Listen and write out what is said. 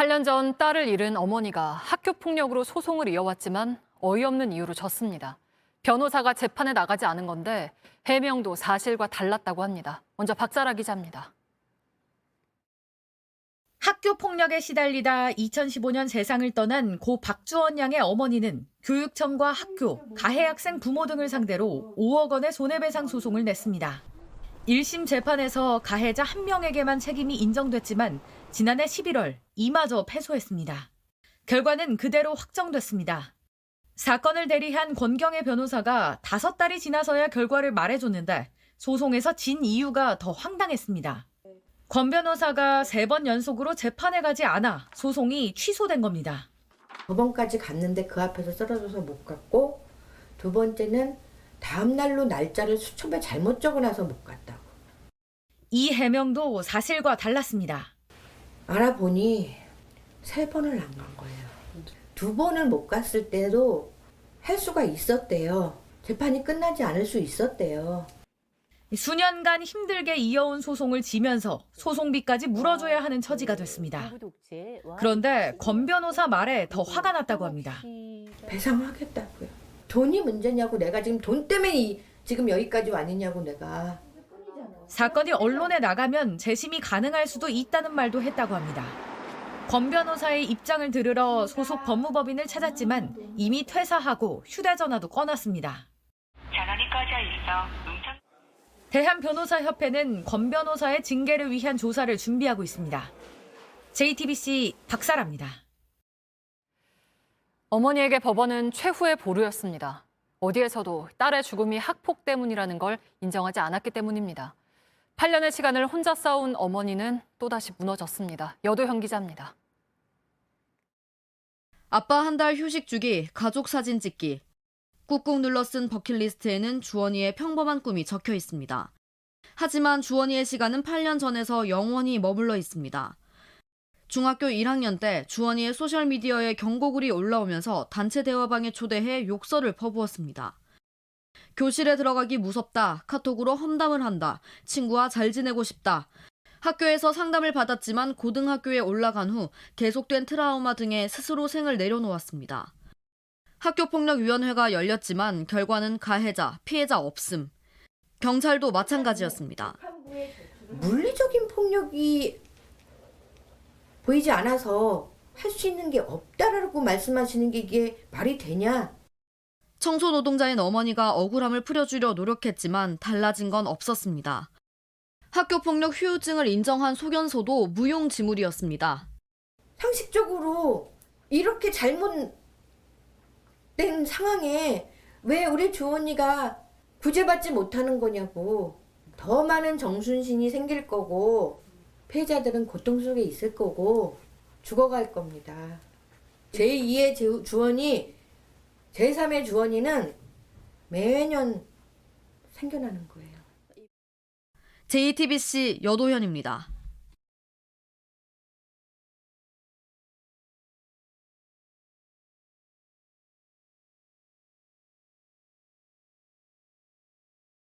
8년 전 딸을 잃은 어머니가 학교 폭력으로 소송을 이어왔지만 어이없는 이유로 졌습니다. 변호사가 재판에 나가지 않은 건데 해명도 사실과 달랐다고 합니다. 먼저 박자라 기자입니다. 학교 폭력에 시달리다 2015년 세상을 떠난 고 박주원 양의 어머니는 교육청과 학교, 가해 학생 부모 등을 상대로 5억 원의 손해배상 소송을 냈습니다. 1심 재판에서 가해자 한 명에게만 책임이 인정됐지만 지난해 11월 이마저 패소했습니다. 결과는 그대로 확정됐습니다. 사건을 대리한 권경의 변호사가 다섯 달이 지나서야 결과를 말해줬는데 소송에서 진 이유가 더 황당했습니다. 권 변호사가 세 번 연속으로 재판에 가지 않아 소송이 취소된 겁니다. 법원까지 갔는데 그 앞에서 쓰러져서 못 갔고 두 번째는 다음 날로 날짜를 수첩에 잘못 적어놔서 못 갔다고. 이 해명도 사실과 달랐습니다. 알아보니 세 번을 안 간 거예요. 두 번을 못 갔을 때도 할 수가 있었대요. 재판이 끝나지 않을 수 있었대요. 수년간 힘들게 이어온 소송을 지면서 소송비까지 물어줘야 하는 처지가 됐습니다. 그런데 권 변호사 말에 더 화가 났다고 합니다. 배상하겠다고요. 돈이 문제냐고 내가 지금 돈 때문에 이- 지금 여기까지 왔느냐고 내가. 사건이 언론에 나가면 재심이 가능할 수도 있다는 말도 했다고 합니다. 권 변호사의 입장을 들으러 소속 법무법인을 찾았지만 이미 퇴사하고 휴대전화도 꺼놨습니다. 전원이 꺼져 있어 음성 대한변호사협회는 권 변호사의 징계를 위한 조사를 준비하고 있습니다. JTBC 박사랍니다. 어머니에게 법원은 최후의 보루였습니다. 어디에서도 딸의 죽음이 학폭 때문이라는 걸 인정하지 않았기 때문입니다. 8년의 시간을 혼자 싸운 어머니는 또다시 무너졌습니다. 여도현 기자입니다. 아빠 한 달 휴식 주기, 가족 사진 찍기. 꾹꾹 눌러 쓴 버킷리스트에는 주원이의 평범한 꿈이 적혀 있습니다. 하지만 주원이의 시간은 8년 전에서 영원히 머물러 있습니다. 중학교 1학년 때 주원이의 소셜미디어에 경고글이 올라오면서 단체 대화방에 초대해 욕설을 퍼부었습니다. 교실에 들어가기 무섭다, 카톡으로 험담을 한다, 친구와 잘 지내고 싶다. 학교에서 상담을 받았지만 고등학교에 올라간 후 계속된 트라우마 등에 스스로 생을 내려놓았습니다. 학교폭력위원회가 열렸지만 결과는 가해자, 피해자 없음. 경찰도 마찬가지였습니다. 물리적인 폭력이 보이지 않아서 할 수 있는 게 없다라고 말씀하시는 게 이게 말이 되냐? 청소 노동자인 어머니가 억울함을 풀어주려 노력했지만 달라진 건 없었습니다. 학교 폭력 후유증을 인정한 소견서도 무용지물이었습니다. 상식적으로 이렇게 잘못된 상황에 왜 우리 주원이가 구제받지 못하는 거냐고. 더 많은 정순신이 생길 거고 피해자들은 고통 속에 있을 거고 죽어갈 겁니다. 제2의 주- 주원이 제3의 주원이는 매년 생겨나는 거예요. JTBC 여도현입니다.